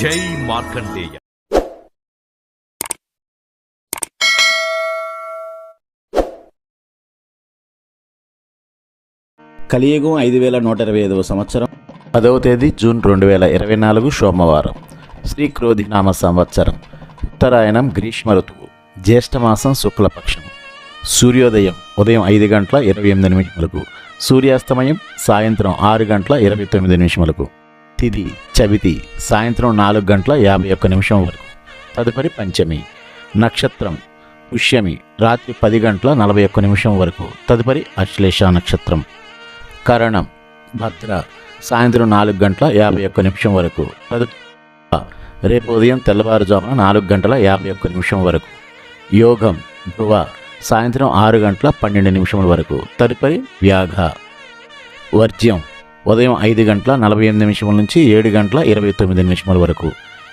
జై మార్కండేయ. కలియుగం ఐదు వేల నూట ఇరవై ఐదవ సంవత్సరం. పదవ తేదీ జూన్ రెండు వేల ఇరవై నాలుగు సోమవారం. శ్రీ క్రోధినామ సంవత్సరం. ఉత్తరాయణం గ్రీష్మ ఋతువు. జ్యేష్ఠమాసం శుక్లపక్షం. సూర్యోదయం ఉదయం ఐదు గంటల ఇరవై ఎనిమిది నిమిషములకు. సూర్యాస్తమయం సాయంత్రం ఆరు గంటల ఇరవై తొమ్మిది నిమిషములకు. తిది చవితి సాయంత్రం నాలుగు గంటల యాభై ఒక్క నిమిషం వరకు. తదుపరి పంచమి నక్షత్రం పుష్యమి రాత్రి పది గంటల నలభై ఒక్క నిమిషం వరకు. తదుపరి అశ్లేష నక్షత్రం. కరణం భద్ర సాయంత్రం నాలుగు గంటల యాభై ఒక్క నిమిషం వరకు. తదుపరి రేపు ఉదయం తెల్లవారుజామున నాలుగు గంటల యాభై ఒక్క నిమిషం వరకు. యోగం ధ్రువ సాయంత్రం ఆరు గంటల పన్నెండు నిమిషముల వరకు. తదుపరి వ్యాఘ. వర్జ్యం ఉదయం ఐదు గంటల నలభై ఎనిమిది నిమిషముల నుంచి ఏడు గంటల ఇరవై తొమ్మిది నిమిషముల వరకు.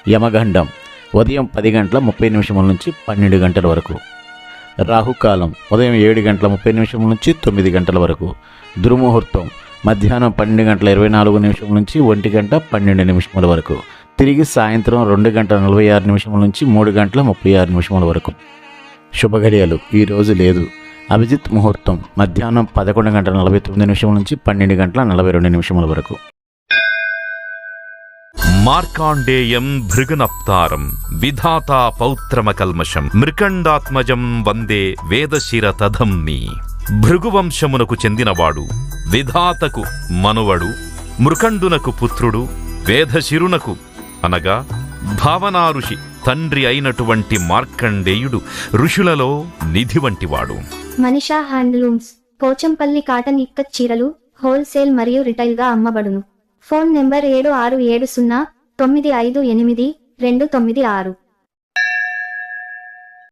యమగండం ఉదయం పది గంటల ముప్పై నిమిషముల నుంచి పన్నెండు గంటల వరకు. రాహుకాలం ఉదయం ఏడు గంటల ముప్పై నిమిషముల నుంచి తొమ్మిది గంటల వరకు. దుర్ముహూర్తం మధ్యాహ్నం పన్నెండు గంటల ఇరవై నాలుగు నిమిషముల నుంచి ఒంటి గంట పన్నెండు నిమిషముల వరకు. తిరిగి సాయంత్రం రెండు గంటల నలభై ఆరు నిమిషముల నుంచి మూడు గంటల ముప్పై ఆరు నిమిషముల వరకు. శుభగడియలు ఈ రోజు లేదు. అభిజిత్ ముహూర్తం. మధ్యాహ్నం పదకొండు గంటల నలభై తొమ్మిది నిమిషం నుంచి పన్నెండు గంటల నలభై రెండు నిమిషముల వరకు. మార్కాండేయం భృగునప్తారం విధాతా పౌత్రమకల్మషం మృకండాత్మజం వందే వేదశిర మీ. భృగువంశమునకు చెందినవాడు విధాతకు మనువడు మృకండునకు పుత్రుడు వేదశిరునకు అనగా భావనా ఋషి తండ్రి అయినటువంటి మార్కండేయుడు ఋషులలో నిధి వంటివాడు మనిషా హ్యాండ్లూమ్స్ పోచంపల్లి కాటన్ ఇక్కత్ చీరలు హోల్సేల్ మరియు రిటైల్గా అమ్మబడును. ఫోన్ నెంబర్ ఏడు ఆరు ఏడు సున్నా తొమ్మిది ఐదు ఎనిమిది రెండు తొమ్మిది ఆరు.